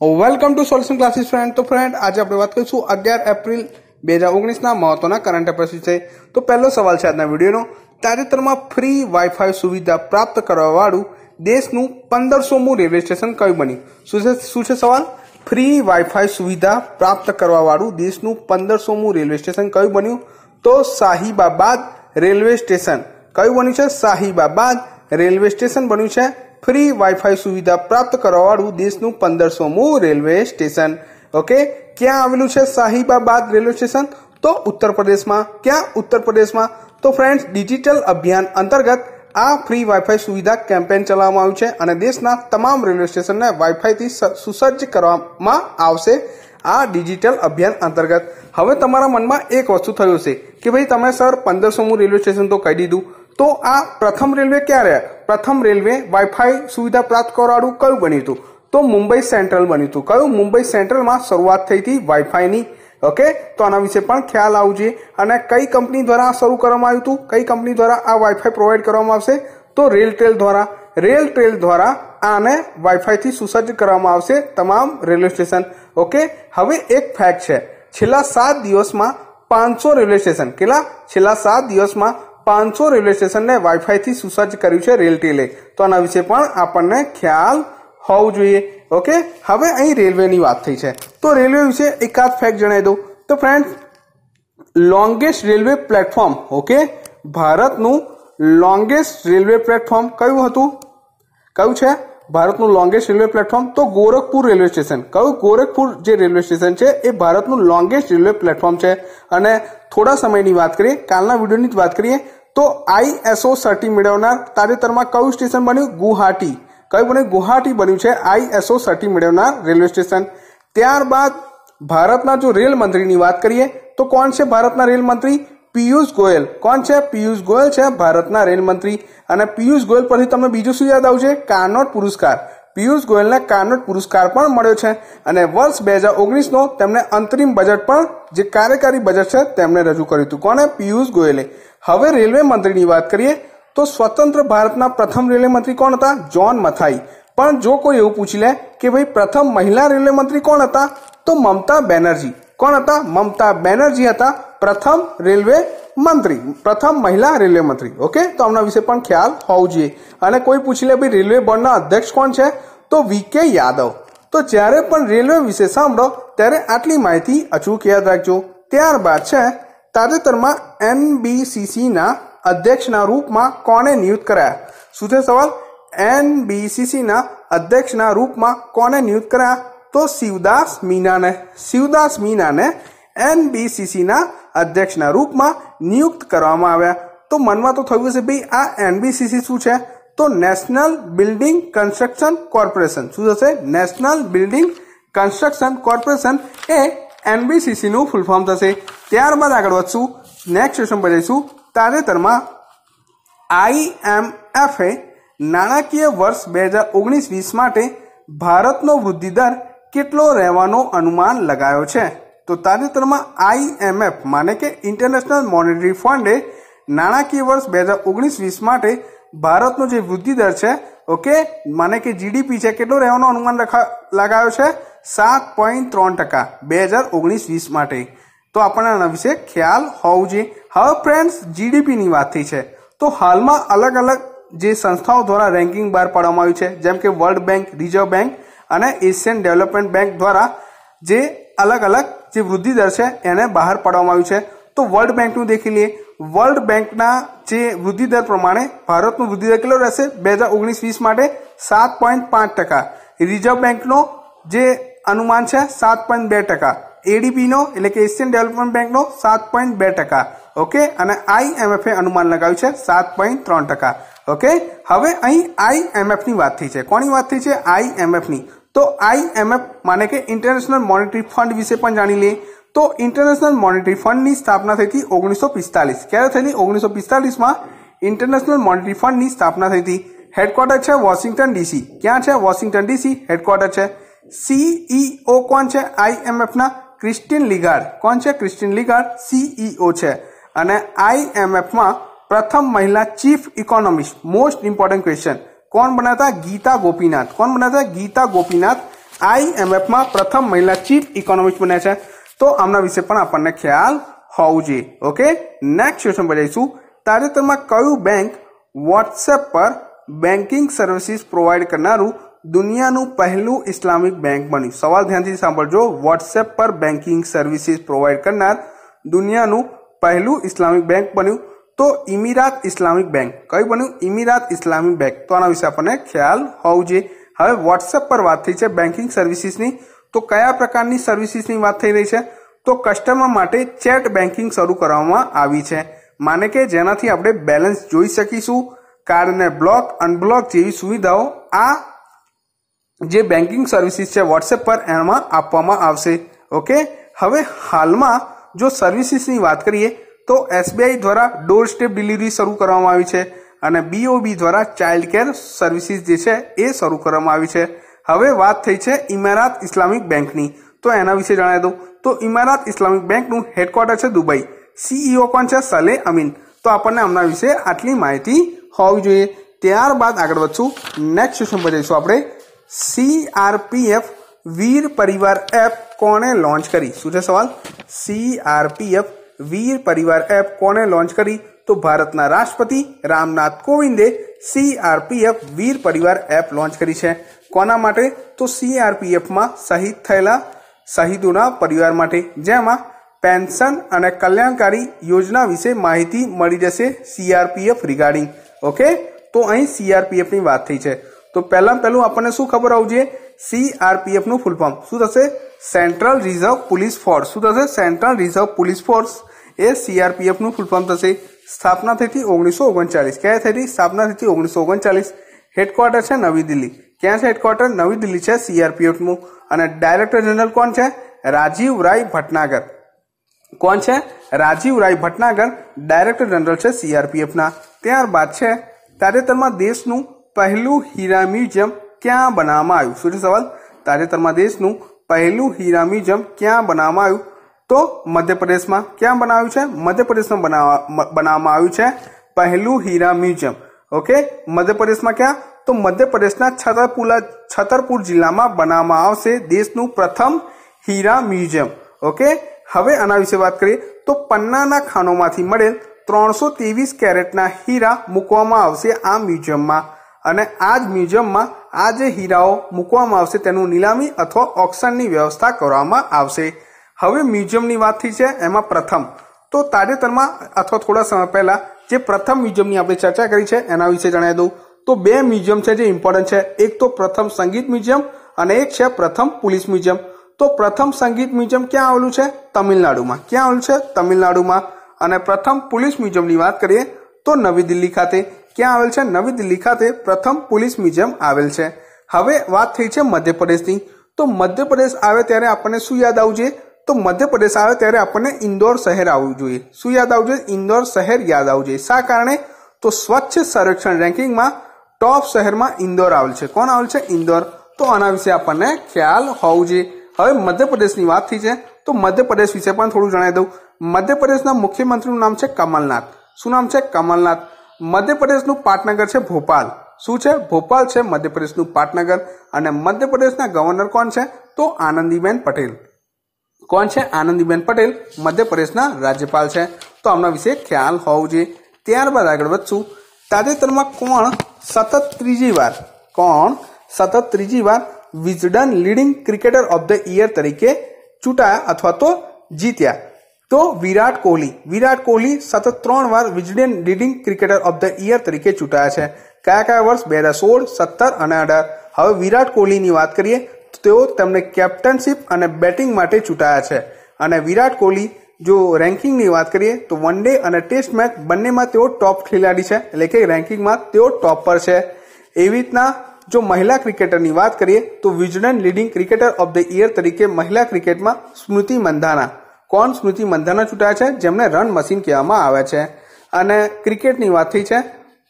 Welcome to solution classes friend તો friend આજે આપણે વાત કરીશું અગિયાર એપ્રિલ બે હજાર ઓગણીસના મહત્વના કરંટ અફેર્સ વિશે. તો પહેલો સવાલ છે આજના વિડીયોનો. તાજેતરમાં ફ્રી વાઈફાઈ સુવિધા પ્રાપ્ત કરવાવાળું દેશનું પંદરસોમું રેલવે સ્ટેશન કયું બન્યું? શું છે શું છે સવાલ? ફ્રી વાઈફાઈ સુવિધા પ્રાપ્ત કરવાવાળું દેશનું પંદરસોમું રેલવે સ્ટેશન કયું બન્યું? તો સાહિબાબાદ રેલવે સ્ટેશન કયું બન્યું છે? સાહિબાબાદ રેલવે સ્ટેશન બન્યું છે. ફ્રી વાઈફાઈ સુવિધા પ્રાપ્ત કરવાવાળું દેશનું પંદરસોમું રેલવે સ્ટેશન. ઓકે? ક્યાં આવેલું છે સાહિબાબાદ રેલવે સ્ટેશન? તો ઉત્તર પ્રદેશમાં. ક્યાં? ઉત્તર પ્રદેશમાં. તો ફ્રેન્ડ્સ ડિજિટલ અભિયાન અંતર્ગત આ ફ્રી વાઈફાઈ સુવિધા કેમ્પેન ચલાવવામાં આવ્યું છે અને દેશના તમામ રેલવે સ્ટેશનને વાઈફાઈથી સુસજ્જ કરવામાં આવશે આ ડિજિટલ અભિયાન અંતર્ગત. હવે તમારા મનમાં એક વસ્તુ થયું છે કે ભાઈ તમે, સર પંદરસોમું રેલવે સ્ટેશન તો કહી દીધું. તો આ પ્રથમ રેલવે ક્યારે? પ્રથમ રેલવે વાઈફાઈ સુવિધા પ્રાપ્ત કરવાળું કયું બન્યું હતું? તો મુંબઈ સેન્ટ્રલ બન્યું હતું. કયું? મુંબઈ સેન્ટ્રલમાં શરૂઆત થઈ હતી વાઈફાઈની ઓકે? તો આના વિશે પણ ખ્યાલ આવવું જોઈએ અને કઈ કંપની દ્વારા શરૂ કરવામાં આવ્યું હતું? કઈ કંપની દ્વારા આ વાઈફાઈ પ્રોવાઈડ કરવામાં આવશે? તો રેલ ટ્રેલ દ્વારા. રેલ ટ્રેલ દ્વારા આને વાઈફાઈથી સુસજ્જ કરવામાં આવશે તમામ રેલવે સ્ટેશન. ઓકે? હવે એક ફેક્ટ છે. છેલ્લા સાત દિવસમાં પાંચસો રેલવે સ્ટેશન. કેટલા? છેલ્લા સાત દિવસમાં પાંચસો રેલવે સ્ટેશનને વાઈફાઈથી સુસજ્જ કર્યું છે રેલ ટેલે. તો આના વિશે પણ આપણને ખ્યાલ હોવું જોઈએ. ઓકે? હવે અહીં રેલવેની વાત થઈ છે. તો રેલવે વિશે એકાદ ફેક્ટ જણાવી દઉં. તો friend longest railway platform okay? ભારતનું લોંગેસ્ટ રેલવે પ્લેટફોર્મ કયું હતું? કયું છે? ભારતનું લોંગેસ્ટ રેલવે પ્લેટફોર્મ તો ગોરખપુર રેલવે સ્ટેશન. કયું? ગોરખપુર જે રેલવે સ્ટેશન છે, એ ભારતનું લોંગેસ્ટ રેલવે પ્લેટફોર્મ છે. અને થોડા સમયની વાત કરીએ, કાલના વિડીયોની જ વાત કરીએ. તો આઈએસઓ સર્ટી મેળવનાર તાજેતરમાં કયું સ્ટેશન બન્યું? ગુવાહાટી. કયું બન્યું? ગુવાહાટી બન્યું છે આઈએસઓ સર્ટી મેળવનાર રેલવે સ્ટેશન. ત્યારબાદ ભારતના જો રેલ મંત્રીની વાત કરીએ, તો કોણ છે ભારતના રેલ મંત્રી? પિયુષ ગોયલ. કોણ છે? પિયુષ ગોયલ છે ભારતના રેલ મંત્રી. અને પિયુષ ગોયલ પરથી તમને બીજું શું યાદ આવશે? કાર્નોટ પુરસ્કાર. પિયુષ ગોયલને કાર્નોટ પુરસ્કાર પણ મળ્યો છે. અને વર્ષ બે હજાર ઓગણીસનો તેમને અંતરિમ બજેટ પણ, જે કાર્યકારી બજેટ છે, તેમણે રજૂ કર્યું હતું. કોને પિયુષ ગોયલે. હવે રેલવે મંત્રીની વાત કરીએ, તો સ્વતંત્ર ભારતના પ્રથમ રેલવે મંત્રી કોણ હતા? જોન મથાઈ. પણ જો કોઈ એવું પૂછી લે કે ભાઈ, પ્રથમ મહિલા રેલવે મંત્રી કોણ હતા? તો મમતા બેનર્જી. કોણ હતા? મમતા બેનર્જી હતા પ્રથમ રેલવે મંત્રી, પ્રથમ મહિલા રેલવે મંત્રી. ઓકે? તો આમના વિશે પણ ખ્યાલ હોવું જોઈએ. અને કોઈ પૂછી લે ભાઈ, રેલવે બોર્ડના અધ્યક્ષ કોણ છે? તો વી કે યાદવ. તો જ્યારે પણ રેલવે વિશે સાંભળો, ત્યારે આટલી માહિતી અચૂક યાદ રાખજો. ત્યારબાદ છે તાજેતરમાં એનબીસીસીના અધ્યક્ષના રૂપમાં કોને નિયુક્ત કરાયા? શું છે સવાલ? એનબીસીસીના અધ્યક્ષના રૂપમાં કોને નિયુક્ત કરાયા? તો શિવદાસ મીનાને. શિવદાસ મીનાને એનબીસીસીના અધ્યક્ષના રૂપમાં નિયુક્ત કરવામાં આવ્યા. તો મનમાં તો થયું છે ભાઈ, આ એનબીસીસી શું છે? તો નેશનલ બિલ્ડિંગ કન્સ્ટ્રક્શન કોર્પોરેશન. શું થશે? નેશનલ બિલ્ડિંગ કન્સ્ટ્રક્શન કોર્પોરેશન એ એનબીસીસીનું ફૂલ ફોર્મ થશે. ત્યારબાદ આગળ વધશું. નેક્સ્ટ ક્વેશ્ચન પર જઈશું. તાજેતરમાં આઈએમએફે નાણાકીય વર્ષ બે હજાર ઓગણીસ વીસ માટે ભારતનો વૃદ્ધિ દર કેટલો રહેવાનો અનુમાન લગાયો છે? તો તાજેતરમાં આઈએમએફ માને કે ઇન્ટરનેશનલ મોનેટરી ફંડે નાણાકીય વર્ષ બે હજાર ઓગણીસ વીસ માટે ભારતનો જે વૃદ્ધિ દર છે, ઓકે, માને કે જીડીપી છે, કેટલો રહેવાનો અનુમાન લગાયો છે? સાત પોઈન્ટ ત્રણ ટકા બે હજાર ઓગણીસ વીસ માટે. તો આપણને આના વિશે ખ્યાલ હોવું જોઈએ. હવે ફ્રેન્ડ્સ જીડીપીની વાત થઈ છે. તો હાલમાં અલગ અલગ જે સંસ્થાઓ દ્વારા રેન્કિંગ બહાર પાડવામાં આવ્યું છે, જેમ કે વર્લ્ડ બેંક રિઝર્વ બેંક અને એશિયન ડેવલપમેન્ટ બેંક દ્વારા જે અલગ અલગ જે વૃદ્ધિ દર છે, એને બહાર પાડવામાં આવ્યું છે. તો વર્લ્ડ બેંકનું દેખી લઈએ. વર્લ્ડ બેંકના જે વૃદ્ધિ દર પ્રમાણે ભારતનું વૃદ્ધિ દર કેટલો રહેશે? બે હજાર ઓગણીસ વીસ માટે સાત પોઈન્ટ પાંચ ટકા. રિઝર્વ બેંકનો જે અનુમાન છે, સાત પોઈન્ટ બે ટકા. એડીબીનો એટલે કે એશિયન ડેવલપમેન્ટ બેંકનો સાત પોઈન્ટ બે ટકા. ઓકે અને આઈએમએફે અનુમાન લગાવ્યું છે, સાત પોઈન્ટ ત્રણ ટકા. ઓકે હવે અહીં આઈએમએફની વાત થઈ છે. કોની વાત થઈ છે? આઈએમએફની તો આઈએમએફ માને કે ઇન્ટરનેશનલ મોનેટરી ફંડ વિશે પણ જાણી લઈએ. તો ઇન્ટરનેશનલ મોનેટરી ફંડની સ્થાપના થઈ હતી ઓગણીસો પિસ્તાલીસ. ક્યારે થઈ હતી? ઓગણીસો પિસ્તાલીસમાં ઇન્ટરનેશનલ મોનેટરી ફંડની સ્થાપના થઈ હતી. હેડક્વાર્ટર છે વોશિંગ્ટન ડીસી ક્યાં છે? વોશિંગ્ટન ડીસી હેડક્વાર્ટર છે. સીઈઓ કોણ છે? આઈએમએફના ક્રિસ્ટિન લિગાર્ડ કોણ છે ક્રિસ્ટિન લિગાર્ડ સીઈઓ છે. અને આઈએમએફમાં પ્રથમ મહિલા chief economist. Most important question કોણ બન્યા હતા ગીતા ગોપીનાથ. કોણ બન્યા હતા ગીતા ગોપીનાથ. આઈએમએફમાં પ્રથમ મહિલા ચીફ ઇકોનોમિસ્ટ બન્યા છે. તો આમના વિશે પણ આપણને ખ્યાલ હોવું જોઈએ. ઓકે નેક્સ્ટ ક્વેશ્ચન પર જઈશું. તાજેતરમાં કયું બેંક વોટ્સએપ પર બેન્કિંગ સર્વિસીસ પ્રોવાઈડ કરનારું દુનિયાનું પહેલું ઇસ્લામિક બેંક બન્યું. સવાલ ધ્યાનથી સાંભળજો. વોટ્સએપ પર બેન્કિંગ સર્વિસીસ પ્રોવાઈડ કરનાર દુનિયાનું પહેલું ઇસ્લામિક બેંક બન્યું તો ઇમિરાત ઇસ્લામિક બેંક. કયું બન્યું? Emirates Islamic bank. તો આના વિશે આપણને ખ્યાલ હોવું જોઈએ હવે વોટ્સએપ પર વાત થઈ છે બેન્કિંગ સર્વિસીસની તો કયા પ્રકારની સર્વિસીસની વાત થઈ રહી છે? તો કસ્ટમર માટે ચેટ બેન્કિંગ શરૂ કરવામાં આવી છે. માને કે જેનાથી આપણે બેલેન્સ જોઈ શકીશું. કાર્ડને બ્લોક અનબ્લોક જેવી સુવિધાઓ આ જે બેન્કિંગ સર્વિસીસ છે વોટ્સએપ પર એમાં આપવામાં આવશે. ઓકે હવે હાલમાં જો સર્વિસીસની વાત કરીએ, તો એસબીઆઈ દ્વારા ડોર સ્ટેપ ડિલિવરી શરૂ કરવામાં આવી છે અને બીઓબી દ્વારા ચાઇલ્ડ કેર સર્વિસીસ જે છે, એ શરૂ કરવામાં આવી છે. હવે વાત થઈ છે ઇમારાત ઇસ્લામિક બેંકની તો એના વિશે જણાવી દઉં. તો ઇમારાત ઇસ્લામિક બેંકનું હેડક્વાર્ટર છે દુબઈ. સીઈઓ કોણ છે? સલે અમીન. તો આપણને આમના વિશે આટલી માહિતી હોવી જોઈએ. ત્યારબાદ આગળ વધશું. નેક્સ્ટ સેશન પર જઈશું આપણે. સીઆરપીએફ વીર પરિવાર એપ કોણે લોન્ચ કરી શું છે સવાલ સીઆરપીએફ વીર પરિવાર એપ કોણે લોન્ચ કરી તો ભારતના રાષ્ટ્રપતિ રામનાથ કોવિંદે સીઆરપીએફ વીર પરિવાર એપ લોન્ચ કરી છે કોના માટે તો સીઆરપીએફમાં શહીદ થયેલા શહીદોના પરિવાર માટે જેમાં પેન્શન અને કલ્યાણકારી યોજના વિશે માહિતી મળી જશે સીઆરપીએફ રિગાર્ડિંગ ઓકે તો અહીં સીઆરપીએફની વાત થઈ છે તો પહેલાં પહેલું આપણને શું ખબર હોવું જોઈએ? સીઆરપીએફનું ફૂલ ફોર્મ શું થશે? સેન્ટ્રલ રિઝર્વ પોલીસ ફોર્સ શું થશે? સેન્ટ્રલ રિઝર્વ પોલીસ ફોર્સ એ સીઆરપીએફનું ફૂલ ફોર્મ થશે. સ્થાપના થઈ હતી ઓગણીસો ઓગણચાલીસ ક્યાં થઈ હતી સ્થાપના થઈ હતી ઓગણીસો ઓગણચાલીસ હેડક્વાર્ટર છે નવી દિલ્હી. ક્યાં છે હેડક્વાર્ટર નવી દિલ્હી છે સીઆરપીએફનું અને ડાયરેક્ટર જનરલ કોણ છે? રાજીવ રાય ભટનાગર. કોણ છે? રાજીવ રાય ભટનાગર ડાયરેક્ટર જનરલ છે સીઆરપીએફના ત્યારબાદ છે તાજેતરમાં દેશનું પહેલું હીરા મ્યુઝિયમ ક્યાં બનાવવામાં આવ્યું? શું છે સવાલ? તાજેતરમાં દેશનું પહેલું હીરા મ્યુઝિયમ ક્યાં બનાવવામાં આવ્યું? તો મધ્યપ્રદેશમાં ક્યાં બનાવ્યું છે? મધ્યપ્રદેશમાં બનાવવામાં આવ્યું છે પહેલું હીરા મ્યુઝિયમ ઓકે? મધ્યપ્રદેશમાં ક્યાં? તો મધ્યપ્રદેશના છતરપુરા છતરપુર જિલ્લામાં બનાવવામાં આવશે દેશનું પ્રથમ હીરા મ્યુઝિયમ ઓકે? હવે આના વિશે વાત કરીએ તો પન્નાના ખાનોમાંથી મળેલ ત્રણસો ત્રેવીસ કેરેટના હીરા મૂકવામાં આવશે આ મ્યુઝિયમમાં. અને આ જ મ્યુઝિયમમાં આ જે હીરાઓ મૂકવામાં આવશે તેનું નીલામી અથવા ઓક્શનની વ્યવસ્થા કરવામાં આવશે. હવે મ્યુઝિયમની વાત થઈ છે એમાં પ્રથમ. તો તાજેતરમાં અથવા થોડા સમય પહેલા જે પ્રથમ મ્યુઝિયમની આપણે ચર્ચા કરી છે એના વિશે જણાવી દઉં. તો બે મ્યુઝિયમ છે જે ઇમ્પોર્ટન્ટ છે. એક તો પ્રથમ સંગીત મ્યુઝિયમ અને એક છે પ્રથમ પોલીસ મ્યુઝિયમ. તો પ્રથમ સંગીત મ્યુઝિયમ ક્યાં આવેલું છે? તમિલનાડુમાં. ક્યાં આવેલું છે? તમિલનાડુમાં. અને પ્રથમ પોલીસ મ્યુઝિયમની વાત કરીએ તો નવી દિલ્હી ખાતે. ક્યાં આવેલ છે? નવી દિલ્હી ખાતે પ્રથમ પોલીસ મ્યુઝિયમ આવેલ છે. હવે વાત થઈ છે મધ્યપ્રદેશની. તો મધ્યપ્રદેશ આવે ત્યારે આપણને શું યાદ આવવું જોઈએ? તો મધ્યપ્રદેશ આવે ત્યારે આપણને ઇન્દોર શહેર આવવું જોઈએ. શું યાદ આવવું જોઈએ? ઇન્દોર શહેર યાદ આવવું જોઈએ. શા કારણે? તો સ્વચ્છ સંરક્ષણ રેન્કિંગમાં ટોપ શહેરમાં ઇન્દોર આવેલ છે. કોણ આવેલ છે? ઇન્દોર. તો આના વિશે આપણને ખ્યાલ હોવું જોઈએ. હવે મધ્યપ્રદેશની વાત થઈ છે. તો મધ્યપ્રદેશ વિશે પણ થોડું જણાવી દઉં. મધ્યપ્રદેશના મુખ્યમંત્રીનું નામ છે કમલનાથ. શું નામ છે? કમલનાથ. મધ્યપ્રદેશનું પાટનગર છે ભોપાલ. શું છે? ભોપાલ છે મધ્યપ્રદેશનું પાટનગર. અને મધ્યપ્રદેશના ગવર્નર કોણ છે? તો આનંદીબેન પટેલ. કોણ છે? આનંદીબેન પટેલ મધ્યપ્રદેશના રાજ્યપાલ છે. તો આમના વિશે ખ્યાલ હોવું જોઈએ. ત્યારબાદ આગળ વધશું. તાજેતરમાં કોણ સતત ત્રીજી વાર? કોણ સતત ત્રીજી વાર Wisden leading cricketer of the year તરીકે ચૂંટાયા અથવા તો જીત્યા? તો વિરાટ કોહલી. વિરાટ કોહલી સતત ત્રણ વાર Wisden leading cricketer of the year તરીકે ચૂંટાયા છે. કયા કયા વર્ષ? બે હજાર સોળ, સત્તર અને અઢાર. હવે વિરાટ કોહલીની વાત કરીએ, તો તેઓ તેમને કેપ્ટનશીપ અને બેટિંગ માટે ચૂંટાયા છે. અને વિરાટ કોહલી, જો રેન્કિંગની વાત કરીએ, તો વન ડે અને ટેસ્ટ મેચ બંનેમાં તેઓ ટોપ ખેલાડી છે. એટલે કે રેન્કિંગમાં તેઓ ટોપ પર છે. એવી રીતના, જો મહિલા ક્રિકેટરની વાત કરીએ, તો Wisden leading cricketer of the year તરીકે મહિલા ક્રિકેટમાં સ્મૃતિ મંધાના. કોણ સ્મૃતિ મંધાના ચૂંટાયા છે? જેમને રન મશીન કહેવામાં આવે છે. અને ક્રિકેટની વાત થઈ છે.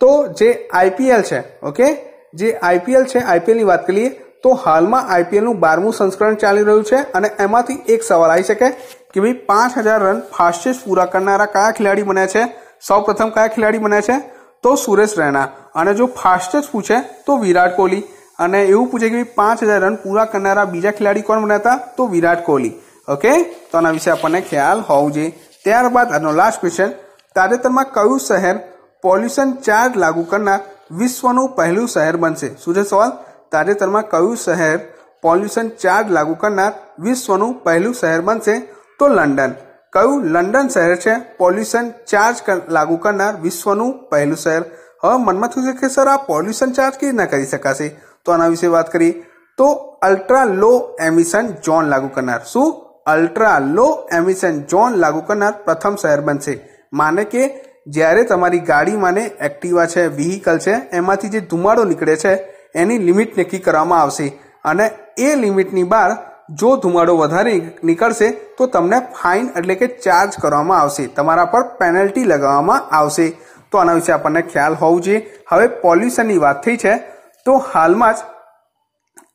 તો જે આઈપીએલ છે, ઓકે? જે આઈપીએલ છે આઈપીએલની વાત કરીએ, તો હાલમાં આઈપીએલનું બારમું સંસ્કરણ ચાલી રહ્યું છે અને એમાંથી એક સવાલ આવી શકે કે ભાઈ પાંચ હજાર રન ફાસ્ટેસ્ટ પૂરા કરનારા કયા ખેલાડી બન્યા છે? સૌ પ્રથમ કયા ખેલાડી બન્યા છે? તો સુરેશ રૈના અને જો ફાસ્ટેસ્ટ પૂછે, તો વિરાટ કોહલી. અને એવું પૂછે કે પાંચ હજાર રન પૂરા કરનારા બીજા ખેલાડી કોણ બન્યા હતા? તો વિરાટ કોહલી. ઓકે? તો આના વિશે આપણને ખ્યાલ હોવું જોઈએ. ત્યારબાદ આનો લાસ્ટ ક્વેશ્ચન તાજેતરમાં કયું શહેર પોલ્યુશન ચાર્જ લાગુ કરનાર વિશ્વનું પહેલું શહેર બનશે? શું છે સવાલ? તાજેતરમાં કયું શહેર પોલ્યુશન ચાર્જ લાગુ કરનાર વિશ્વનું પહેલું શહેર બનશે? તો લંડન. કયું લંડન શહેર છે પોલ્યુશન ચાર્જ લાગુ કરનાર વિશ્વનું પહેલું શહેર? હવે મનમાં થયું છે કે સર આ પોલ્યુશન ચાર્જ કેવી રીતના કરી શકાશે? તો આના વિશે વાત કરીએ. તો અલ્ટ્રા લો એમિશન ઝોન લાગુ કરનાર. શું? અલ્ટ્રા લો એમિશન ઝોન લાગુ કરનાર પ્રથમ શહેર બનશે. માને કે જ્યારે તમારી ગાડીમાં ને એક્ટિવા છે વ્હીકલ છે, એમાંથી જે ધુમાડો નીકળે છે, એની લિમિટ નક્કી કરવામાં આવશે. અને એ લિમિટની બહાર જો ધુમાડો વધારે નીકળશે, તો તમને ફાઇન એટલે કે ચાર્જ કરવામાં આવશે. તમારા પર પેનલ્ટી લગાવવામાં આવશે. તો આના વિશે આપણને ખ્યાલ હોવું જોઈએ. હવે પોલ્યુશનની વાત થઈ છે. તો હાલમાં જ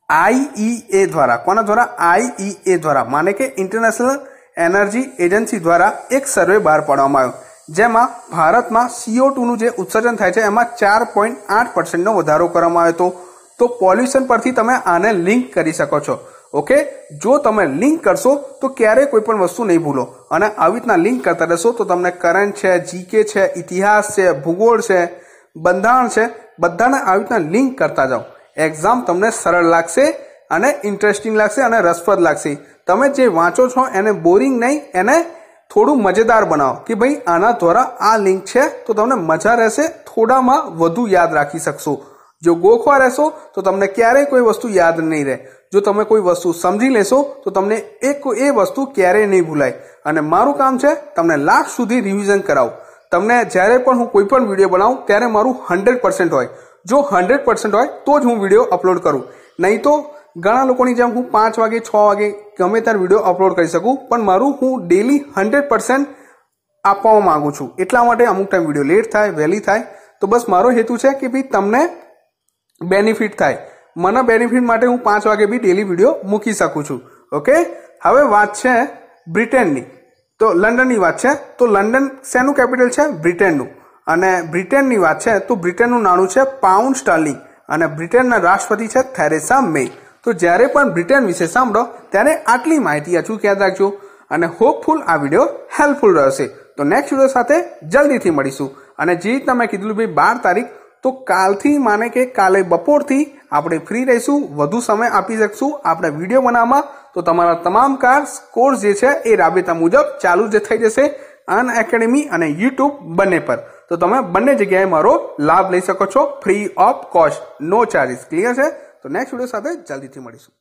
આઈઈએ દ્વારા. કોના દ્વારા? આઈઈએ દ્વારા. માને કે ઇન્ટરનેશનલ એનર્જી એજન્સી દ્વારા એક સર્વે બહાર પાડવામાં આવ્યો. જેમાં ભારતમાં સીઓ ટુનું જે ઉત્સર્જન થાય છે, એમાં ચાર પોઈન્ટ આઠ પર્સન્ટનો વધારો કરવામાં આવ્યો હતો. તો પોલ્યુશન પરથી તમે આને લિંક કરી શકો છો. ઓકે જો તમે લિંક કરશો, તો ક્યારેય કોઈ પણ વસ્તુ નહીં ભૂલો. અને આવી રીતના લિંક કરતા રહેશો, તો તમને કરંટ છે જીકે છે, ઇતિહાસ છે, ભૂગોળ છે, બંધારણ છે, બધાને આવી રીતના લિંક કરતા જાઓ. એક્ઝામ તમને સરળ લાગશે અને ઇન્ટરેસ્ટિંગ લાગશે અને રસપ્રદ લાગશે. તમે જે વાંચો છો એને બોરિંગ નહીં, એને થોડું મજેદાર બનાવો. કે ભાઈ, આના દ્વારા આ લિંક છે, તો તમને મજા રહેશે, થોડામાં વધુ યાદ રાખી શકશો. જો ગોખવા રહેશો, તો તમને ક્યારેય કોઈ વસ્તુ યાદ નહીં રહે. જો તમે કોઈ વસ્તુ સમજી લેશો, તો તમને એક એ વસ્તુ ક્યારેય નહીં ભૂલાય. અને મારું કામ છે, તમને લાસ્ટ સુધી રિવિઝન કરાવું. તમને જ્યારે પણ હું કોઈ પણ વીડિયો બનાવું, ત્યારે મારું હંડ્રેડ પર્સન્ટ હોય. જો હંડ્રેડ પર્સન્ટ હોય, તો જ હું વીડિયો અપલોડ કરું. નહીં તો ઘણા લોકોની જેમ હું પાંચ વાગે, છ વાગે ગમે ત્યારે વીડિયો અપલોડ કરી શકું, પણ મારું હું ડેલી હંડ્રેડ પર્સન્ટ આપવા માંગુ છું. એટલા માટે અમુક ટાઈમ વીડિયો લેટ થાય, વહેલી થાય. તો બસ મારો હેતુ છે કે ભાઈ તમને બેનિફિટ થાય. મને બેનિફિટ માટે હું પાંચ વાગે બી ડેલી વીડિયો મૂકી શકું છું. ઓકે હવે વાત છે બ્રિટેનની. તો લંડનની વાત છે. તો લંડન શેનું કેપિટલ છે? બ્રિટેનનું. અને બ્રિટેનની વાત છે, તો બ્રિટેનનું નાણું છે પાઉન્ડ સ્ટર્લિંગ અને બ્રિટેનના રાષ્ટ્રપતિ છે થેરેસા મે. તો જ્યારે પણ બ્રિટેન વિશે સાંભળો, ત્યારે આટલી માહિતી અચૂક યાદ રાખજો અને હોપફુલ આ વીડિયો હેલ્પફુલ રહેશે. તો નેક્સ્ટ વીડિયો સાથે જલ્દીથી મળીશું. અને જે રીતના મેં કીધું ભાઈ બાર તારીખ, તો કાલથી માને કે કાલે બપોરથી આપણે ફ્રી રહીશું, વધુ સમય આપી શકશું આપણે વીડિયો બનાવવામાં. તો તમારા તમામ કાર્સ કોર્સ જે છે એ રાબેતા મુજબ ચાલુ જ થઈ જશે. અન એકેડેમી અને યુટ્યુબ બંને પર. તો તમે બંને જગ્યાએ મારો લાભ લઈ શકો છો. Free of cost no charges clear છે? તો નેક્સ્ટ વીડિયો સાથે જલ્દીથી મળીશું.